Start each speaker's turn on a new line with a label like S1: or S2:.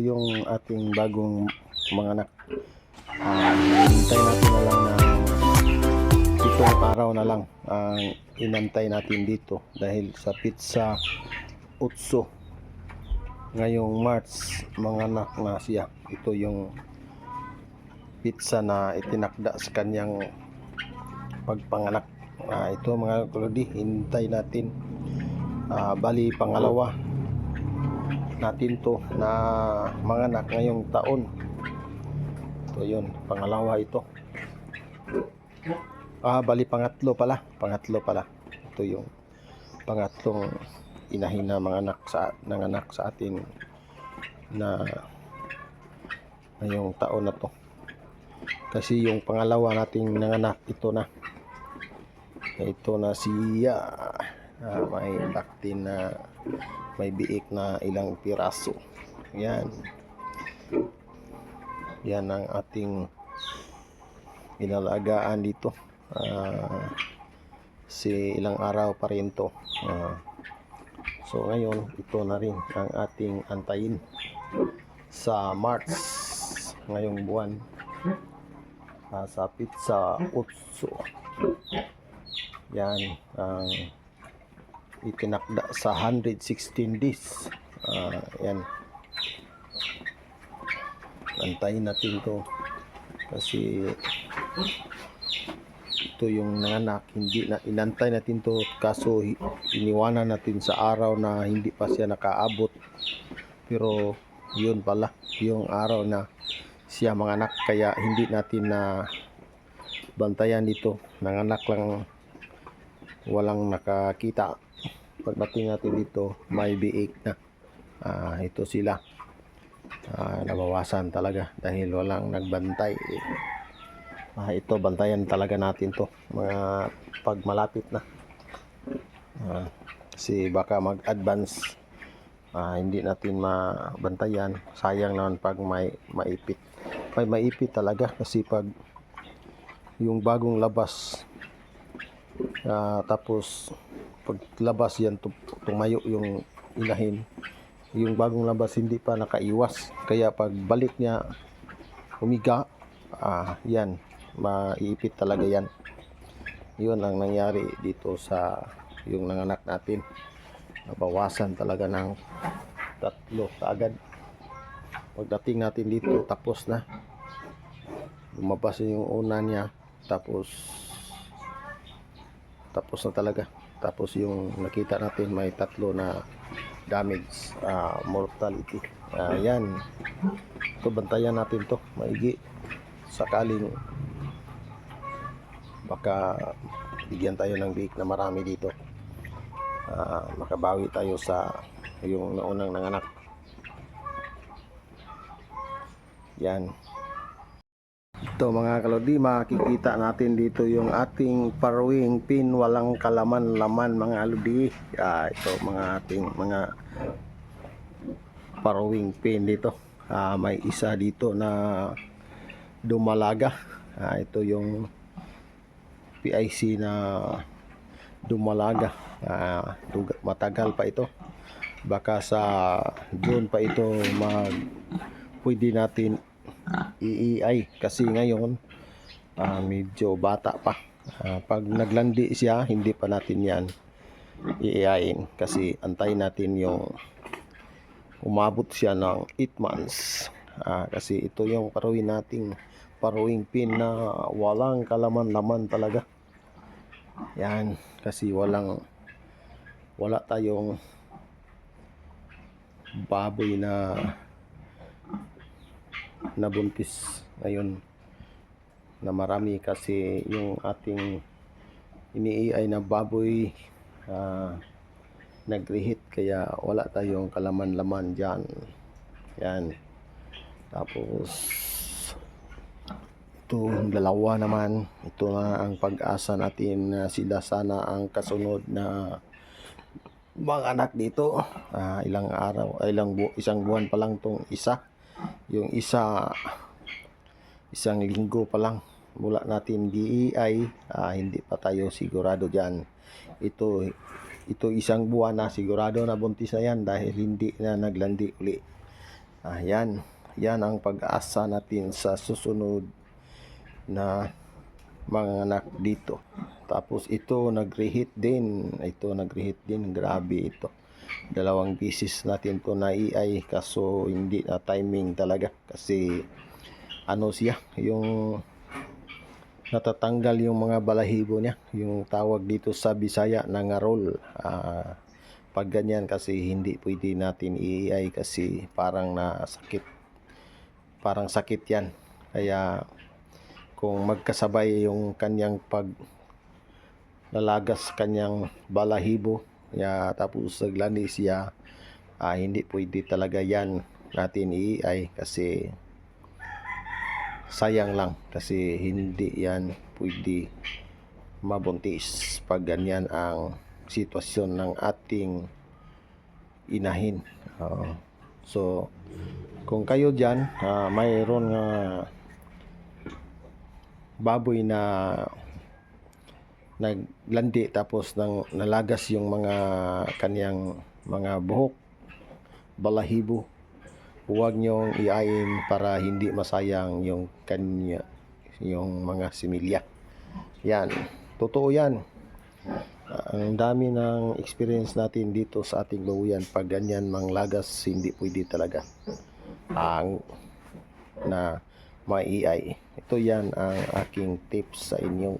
S1: yung ating bagong mga anak. Ah, hintay natin na lang na pitong araw na lang ang inantay natin dito dahil sa pizza utso ngayong March mga anak na siya. Ito yung pizza na itinakda sa kanyang pagpanganak. Ah, ito mga kulodi hintay natin. Ah, bali pangalawa natin to na mga anak ngayong taon. Ito yun pangalawa ito. Ah bali pangatlo pala. Pangatlo pala. Ito yung pangatlong inahin na mga anak sa ng anak sa atin na ngayong taon na to. Kasi yung pangalawa nating nanganak ito na. Ito na siya Ah, may baktin na may biik na ilang piraso. Yan. Yan ang ating inalagaan dito. Ah, si ilang araw pa rin to. Ah, so ngayon ito na rin ang ating antayin sa March ngayong buwan. Ah, sa pizza utso yan ang itinakda sa 116 days. Ah, yan. Antayin natin to. Kasi ito yung nanganak. Hindi na inantay natin to. Kaso iniwanan natin sa araw na hindi pa siya nakaabot. Pero yun pala. Yung araw na siya manganak. Kaya hindi natin na bantayan dito nanganak lang walang nakakita. Pagdating natin dito may biik na. Ah, ito sila. Ah, nabawasan talaga dahil walang nagbantay. Ah, ito bantayan talaga natin to. Mga pag malapit na. Ah, kasi baka mag-advance. Ah, hindi natin mabantayan. Sayang naman pag may maipit. May maipit talaga kasi pag yung bagong labas Ah, tapos paglabas yan tum- tumayo yung inahin yung bagong labas hindi pa nakaiwas. Kaya pag balik niya umiga ah yan. Maiipit talaga yan. Yun ang nangyari dito sa yung nanganak natin. Nabawasan talaga ng tatlo kaagad. Pagdating natin dito tapos na. Lumabas yung una niya tapos tapos na talaga. Tapos yung nakita natin may tatlo na damage. Ah, mortality. Ah, yan. Bantayan natin to. Maigi. Sakaling baka bigyan tayo ng big na marami dito. Ah, makabawi tayo sa yung naunang nanganak. Yan ito mga kalodi, makikita natin dito yung ating paruwing pin, walang kalaman-laman mga aludi. Ah, ito mga ating mga paruwing pin dito. Ah, may isa dito na dumalaga. Ah, ito yung PIC na dumalaga. Ah, matagal pa ito. Baka sa June pa ito mag pwede natin iiay kasi ngayon ah, medyo bata pa. Ah, pag naglandi siya hindi pa natin yan iiayin kasi antayin natin yung umabot siya ng 8 months. Ah, kasi ito yung paruwin nating paruwing pin na walang kalaman-laman talaga. Yan. Kasi walang wala tayong baboy na nabuntis. Ngayon na marami kasi yung ating iniiay na baboy ah, nagrehit. Kaya wala tayong kalaman-laman dyan. Yan. Tapos ito dalawa naman. Ito na ang pag-asa natin na sila sana ang kasunod na mga anak dito. Ah, ilang araw ay ilang bu- isang buwan pa lang tong isa yung isa isang linggo pa lang mula natin DEI ah, hindi pa tayo sigurado diyan ito ito isang buwan na sigurado na buntis na yan dahil hindi na naglandi uli Ayan, yan ang pag-asa natin sa susunod na mga anak dito. Tapos ito nag-reheat din. Ito nag-reheat din. Grabe ito. Dalawang bisis natin to na AI kaso hindi na timing talaga kasi ano siya yung natatanggal yung mga balahibo niya yung tawag dito sa Bisaya na ngarol Ah, pag ganyan kasi hindi pwede natin i-AI kasi parang nasakit parang sakit yan. Kaya kung magkasabay yung kanyang pag lalagas kanyang balahibo ya tapos naglanis siya ah, hindi pwede talaga yan natin i-AI kasi sayang lang kasi hindi yan pwede mabuntis pag ganyan ang sitwasyon ng ating inahin. Oo. so, kung kayo dyan, ah, mayroon nga baboy na naglandi tapos nang nalagas yung mga kanyang mga buhok, balahibo, huwag niyong iain para hindi masayang yung kanya yung mga similya. Yan, totoo yan. Ang dami ng experience natin dito sa ating babuyan pag ganyan manglagas hindi pwede talaga. Ang na mai ito yan ang aking tips sa inyong